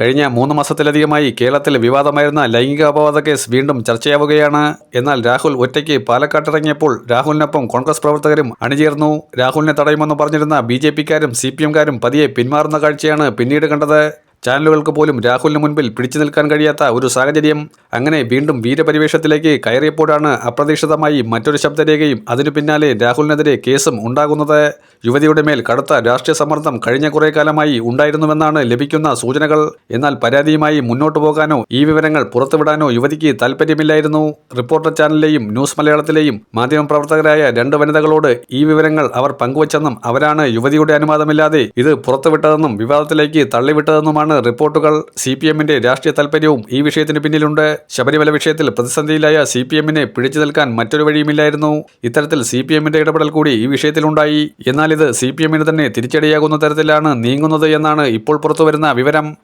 കഴിഞ്ഞ മൂന്ന് മാസത്തിലധികമായി കേരളത്തിൽ വിവാദമായിരുന്ന ലൈംഗിക അപവാദ കേസ് വീണ്ടും ചർച്ചയാവുകയാണ്. എന്നാൽ രാഹുൽ ഒറ്റയ്ക്ക് പാലക്കാട്ടിറങ്ങിയപ്പോൾ രാഹുലിനൊപ്പം കോൺഗ്രസ് പ്രവർത്തകരും അണിചേർന്നു. രാഹുലിനെ തടയുമെന്ന് പറഞ്ഞിരുന്ന ബി ജെ പിക്കാരും സി പി എംകാരും പതിയെ പിന്മാറുന്ന കാഴ്ചയാണ് പിന്നീട് കണ്ടത്. ചാനലുകൾക്ക് പോലും രാഹുലിന് മുൻപിൽ പിടിച്ചു നിൽക്കാൻ കഴിയാത്ത ഒരു സാഹചര്യം. അങ്ങനെ വീണ്ടും വീരപരിവേഷത്തിലേക്ക് കയറിയപ്പോഴാണ് അപ്രതീക്ഷിതമായി മറ്റൊരു ശബ്ദരേഖയും അതിനു പിന്നാലെ രാഹുലിനെതിരെ കേസും ഉണ്ടാകുന്നത്. യുവതിയുടെ മേൽ കടുത്ത രാഷ്ട്രീയ സമ്മർദ്ദം കഴിഞ്ഞ കുറേ കാലമായി ഉണ്ടായിരുന്നുവെന്നാണ് ലഭിക്കുന്ന സൂചനകൾ. എന്നാൽ പരാതിയുമായി മുന്നോട്ടു പോകാനോ ഈ വിവരങ്ങൾ പുറത്തുവിടാനോ യുവതിക്ക് താല്പര്യമില്ലായിരുന്നു റിപ്പോർട്ടർ ചാനലിലെയും ന്യൂസ് മലയാളത്തിലെയും മാധ്യമപ്രവർത്തകരായ രണ്ട് വനിതകളോട് ഈ വിവരങ്ങൾ അവർ പങ്കുവച്ചെന്നും അവരാണ് യുവതിയുടെ അനുവാദമില്ലാതെ ഇത് പുറത്തുവിട്ടതെന്നും വിവാദത്തിലേക്ക് തള്ളിവിട്ടതെന്നുമാണ് റിപ്പോർട്ടുകൾ സി പി എമ്മിന്റെ രാഷ്ട്രീയ താൽപര്യവും ഈ വിഷയത്തിന് പിന്നിലുണ്ട്. ശബരിമല വിഷയത്തിൽ പ്രതിസന്ധിയിലായ സി പി എമ്മിനെ പിടിച്ചു നിൽക്കാൻ മറ്റൊരു വഴിയുമില്ലായിരുന്നു. ഇത്തരത്തിൽ സി പി എമ്മിന്റെ ഇടപെടൽ കൂടി ഈ വിഷയത്തിലുണ്ടായി. എന്നാൽ ഇത് സി പി എമ്മിന് തന്നെ തിരിച്ചടിയാകുന്ന തരത്തിലാണ് നീങ്ങുന്നത് എന്നാണ് ഇപ്പോൾ പുറത്തുവരുന്ന വിവരം.